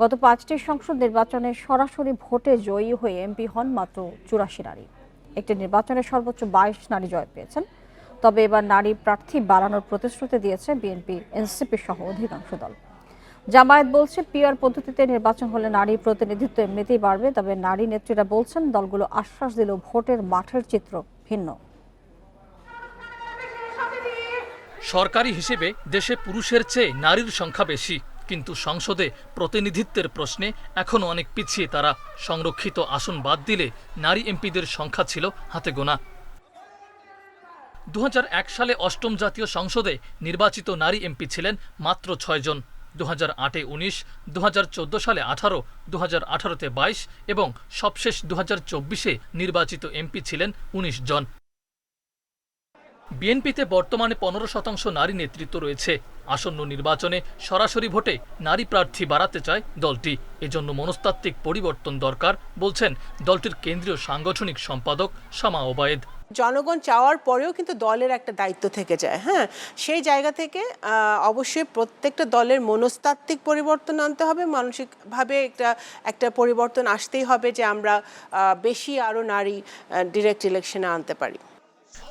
গত পাঁচটি সংসদ নির্বাচনে সরাসরি ভোটে জয়ী হয়ে এমপি হন মাত্র চুরাশি নারী। একটি নির্বাচনে সর্বোচ্চ বাইশ নারী জয় পেয়েছেন। তবে এবার নারী প্রার্থী বাড়ানোর প্রতিশ্রুতি দিয়েছে বিএনপি এনসিপি সহ অধিকাংশ দল। জামায়াত বলছে, পিআর পদ্ধতিতে নির্বাচন হলে নারী প্রতিনিধিত্ব এমনিতেই বাড়বে, তবে নারী নেত্রীরা বলছেন, দলগুলো আশ্বাস দিল ভোটের মাঠের চিত্র ভিন্ন। সরকারি হিসেবে দেশে পুরুষের চেয়ে নারীর সংখ্যা বেশি। কিন্তু সংসদে প্রতিনিধিত্বের প্রশ্নে এখনও অনেক পিছিয়ে তারা সংরক্ষিত আসন বাদ দিলে নারী এমপিদের সংখ্যা ছিল হাতে গোনা। দু হাজার এক সালে অষ্টম জাতীয় সংসদে নির্বাচিত নারী এমপি ছিলেন মাত্র ছয়জন দু হাজার আটে উনিশ দু হাজার চোদ্দ সালে আঠারো দু হাজার আঠারোতে বাইশ এবং সবশেষ দু হাজার চব্বিশে নির্বাচিত এমপি ছিলেন উনিশ জন। বিএনপিতে বর্তমানে পনেরো শতাংশ নারী নেতৃত্ব রয়েছে। আসন্ন নির্বাচনে সরাসরি ভোটে নারী প্রার্থী বাড়াতে চায় দলটি। এজন্য মনস্তাত্ত্বিক পরিবর্তন দরকার, বলছেন দলটির কেন্দ্রীয় সাংগঠনিক সম্পাদক শামা ওবায়েদ। জনগণ চাওয়ার পরেও কিন্তু দলের একটা দায়িত্ব থেকে যায় হ্যাঁ? সেই জায়গা থেকে অবশ্যই প্রত্যেকটা দলের মনস্তাত্ত্বিক পরিবর্তন আনতে হবে। মানসিকভাবে একটা একটা পরিবর্তন আসতেই হবে যে আমরা বেশি আরও নারী ডিরেক্ট ইলেকশনে আনতে পারি।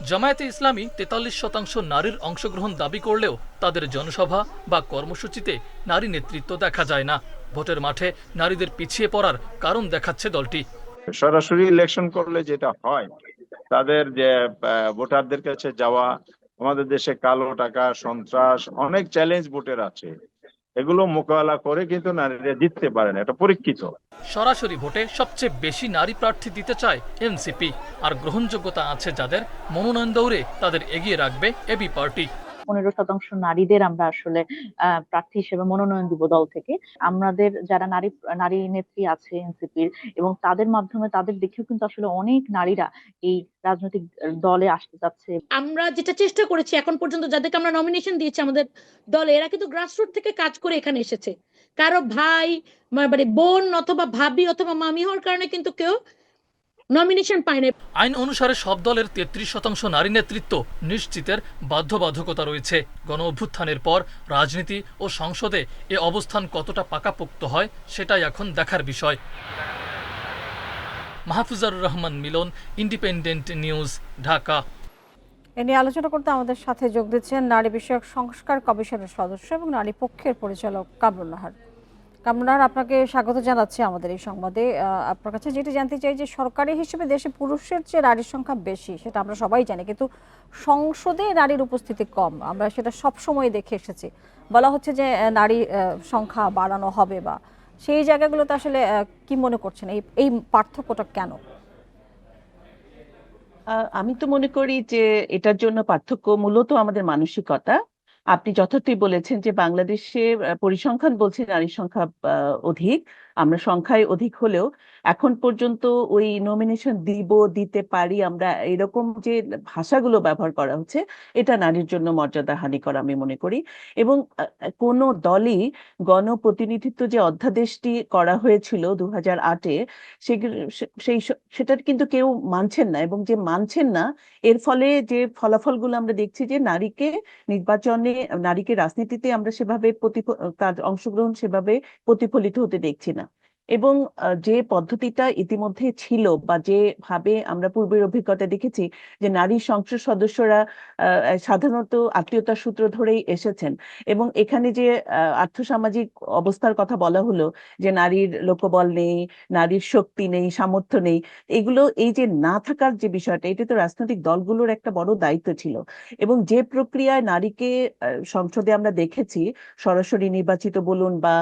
জামায়াতে ইসলামী তেতাল্লিশ শতাংশ নারীর অংশগ্রহণ দাবি করলেও তাদের জনসভা বা কর্মসূচিতে নারী নেতৃত্ব দেখা যায় না। ভোটের মাঠে নারীদের পিছিয়ে পড়ার কারণ দেখাচ্ছে দলটি। সরাসরি ইলেকশন করলে যেটা হয়, তাদের যে ভোটারদের কাছে যাওয়া, আমাদের দেশে কালো টাকা, সন্ত্রাস, অনেক চ্যালেঞ্জ ভোটের আছে। এগুলো মোকাবেলা করে কিন্তু নারীরা জিততে পারে না, এটা পরীক্ষিত। সরাসরি ভোটে সবচেয়ে বেশি নারী প্রার্থী দিতে চায় এনসিপি। আর গ্রহণযোগ্যতা আছে যাদের, মনোনয়ন দৌড়ে তাদের এগিয়ে রাখবে এবি পার্টি। পনেরো শতাংশ নারীদের আমরা আসলে প্রার্থী হিসেবে মনোনয়ন দিব দল থেকে। আমাদের যারা নারী নারী নেত্রী আছে এনসিপির এবং তাদের মাধ্যমে তাদের দেখেও কিন্তু আসলে অনেক নারীরা এই রাজনৈতিক দলে আসতে যাচ্ছে। আমরা যেটা চেষ্টা করেছি এখন পর্যন্ত যাদেরকে আমরা নমিনেশন দিয়েছি আমাদের দলে, এরা কিন্তু গ্রাসরুট থেকে কাজ করে এখানে এসেছে। কারও ভাই মানে বোন অথবা ভাবি অথবা মামি হওয়ার কারণে কিন্তু কেউ নমিনেশন পায় না আইন অনুসারে সব দলের তেত্রিশ শতাংশ নারী নেতৃত্ব নিশ্চিতের বাধ্যবাধকতা রয়েছে। গণ অভ্যুত্থানের পর রাজনীতি ও সংসদে এ অবস্থান কতটা পাকাপোক্ত হয় সেটাই এখন দেখার বিষয়। Mahfuzar Rahman Milon independent news Dhaka. এ নিয়ে আলোচনা করতে আমাদের সাথে যোগ দিচ্ছেন নারী বিষয়ক সংস্কার কমিশনের সদস্য এবং নারী পক্ষের পরিচালক কামরুন নাহার। কামরুন নাহার আপনাকে স্বাগত জানাচ্ছি আমাদের এই সংবাদে। আপনার কাছে যেটি জানতে চাই যে সরকারি হিসেবে দেশে পুরুষের চেয়ে নারীর সংখ্যা বেশি, সেটা আমরা সবাই জানি, কিন্তু সংসদে নারীর উপস্থিতি কম। আমরা সেটা সব সময় দেখে এসেছি। বলা হচ্ছে যে নারী সংখ্যা বাড়ানো হবে বা সেই জায়গাগুলোতে আসলে কি মনে করছেন? এই এই পার্থক্যটা কেন? আমি তো মনে করি যে, এটার জন্য পার্থক্য মূলত আমাদের মানসিকতা। আপনি যথার্থই বলেছেন যে বাংলাদেশে পরিসংখ্যান বলছে নারী সংখ্যা অধিক। আমরা সংখ্যায় অধিক হলেও এখন পর্যন্ত ওই নমিনেশন দিব, দিতে পারি, আমরা এরকম যে ভাষাগুলো ব্যবহার করা হচ্ছে, এটা নারীর জন্য মর্যাদা হানিকর আমি মনে করি। এবং কোনো দলই গণপ্রতিনিধিত্ব যে অধ্যাদেশটি করা হয়েছিল দু হাজার আটে সেই সেটার কিন্তু কেউ মানছেন না এবং যে মানছেন না, এর ফলে যে ফলাফলগুলো আমরা দেখছি যে নারীকে নির্বাচনে, নারীকে রাজনীতিতে আমরা সেভাবে প্রতিফ, তার অংশগ্রহণ সেভাবে প্রতিফলিত হতে দেখছি না। এবং যে পদ্ধতিটা ইতিমধ্যে ছিল বা যেভাবে আমরা পূর্বের অভিজ্ঞতা দেখেছি যে নারী সংসদ সদস্যরা সাধারণত আত্মীয়তার সূত্র ধরেই এসেছেন এবং এখানে যে আর্থসামাজিক অবস্থার কথা বলা হলো যে নারীর লোকবল নেই, নারীর শক্তি নেই, সামর্থ্য নেই, এগুলো এই যে না থাকার যে বিষয়টা, এটা তো রাজনৈতিক দলগুলোর একটা বড় দায়িত্ব ছিল এবং যে প্রক্রিয়ায় নারীকে সংসদে আমরা দেখেছি, সরাসরি নির্বাচিত বলুন বা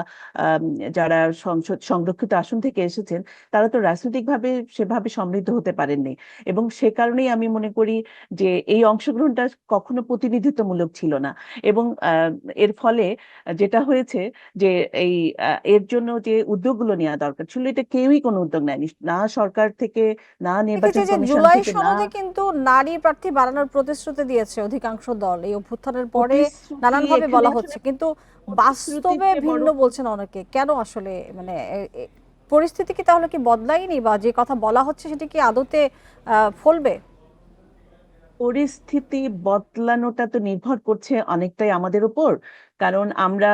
যারা সংসদ সংরক্ষিত আসন থেকে এসেছেন তারা তো রাজনৈতিকভাবে সেভাবে সমৃদ্ধ হতে পারেননি। এবং সে কারণেই আমি মনে করি যে এই অংশগ্রহণটা কখনো প্রতিনিধিত্বমূলক ছিল না। এবং এর ফলে যেটা হয়েছে যে এই এর জন্য যে উদ্যোগগুলো নেওয়া দরকার ছিল এটা কেউই কোনো উদ্যোগ নেয়নি। না সরকার থেকে না নির্বাচন কমিশন থেকে না কিন্তু নারী প্রার্থী বাড়ানোর প্রতিশ্রুতি দিয়েছে অধিকাংশ দল। এই অভ্যুত্থানের পরে নানানভাবে বলা হচ্ছে। কিন্তু বাস্তবে ভিন্ন বলছেন অনেকে। কেন আসলে? মানে পরিস্থিতি কি তাহলে কি বদলায়নি বা যে কথা বলা হচ্ছে সেটা কি আদতে আহ, ফলবে? পরিস্থিতি বদলানোটা তো নির্ভর করছে অনেকটাই আমাদের উপর। কারণ আমরা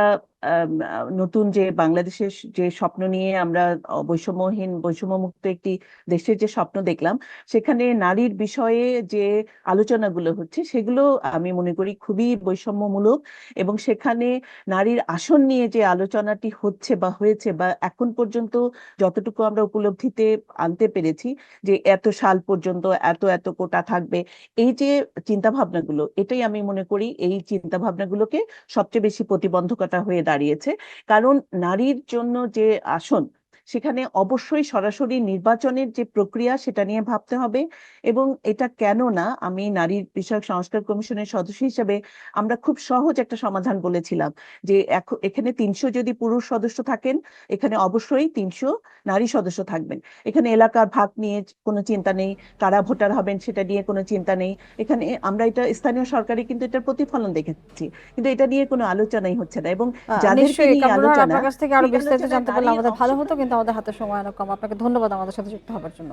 নতুন যে বাংলাদেশের যে স্বপ্ন নিয়ে আমরা বৈষম্যহীন বৈষম্যমুক্ত একটি দেশের যে স্বপ্ন দেখলাম, সেখানে নারীর বিষয়ে যে আলোচনাগুলো হচ্ছে, সেগুলো আমি মনে করি খুবই বৈষম্যমূলক এবং সেখানে নারীর আসন নিয়ে যে আলোচনাটি হচ্ছে বা হয়েছে বা এখন পর্যন্ত যতটুকু আমরা উপলব্ধিতে আনতে পেরেছি যে এত সাল পর্যন্ত এত এত কোটা থাকবে, এই যে চিন্তা ভাবনাগুলো এটাই আমি মনে করি এই চিন্তা ভাবনাগুলোকে সবচেয়ে বেশি প্রতিবন্ধকতা হয়ে দাঁড়িয়েছে। কারণ নারীর জন্য যে আসন সেখানে অবশ্যই সরাসরি নির্বাচনের যে প্রক্রিয়া সেটা নিয়ে ভাবতে হবে এবং এটা কেন না আমি নারী বিষয়ক সংস্কার কমিশনের সদস্য হিসেবে আমরা খুব সহজ একটা সমাধান বলেছিলাম যে এখানে তিনশো যদি পুরুষ সদস্য থাকেন এখানে অবশ্যই তিনশো নারী সদস্য থাকবেন। এখানে এলাকার ভাগ নিয়ে কোনো চিন্তা নেই কারা ভোটার হবেন সেটা নিয়ে কোনো চিন্তা নেই। এখানে আমরা এটা স্থানীয় সরকারে কিন্তু এটার প্রতিফলন দেখেছি কিন্তু এটা নিয়ে কোনো আলোচনাই হচ্ছে না এবং আহ, যাদেরকে নিয়ে আলোচনা কাছ থেকে আরও বিস্তারিত জানতে পারলে আমাদের ভালো হতো কিন্তু আমাদের হাতে সময় অনেক কম। আপনাকে ধন্যবাদ আমাদের সাথে যুক্ত হওয়ার জন্য।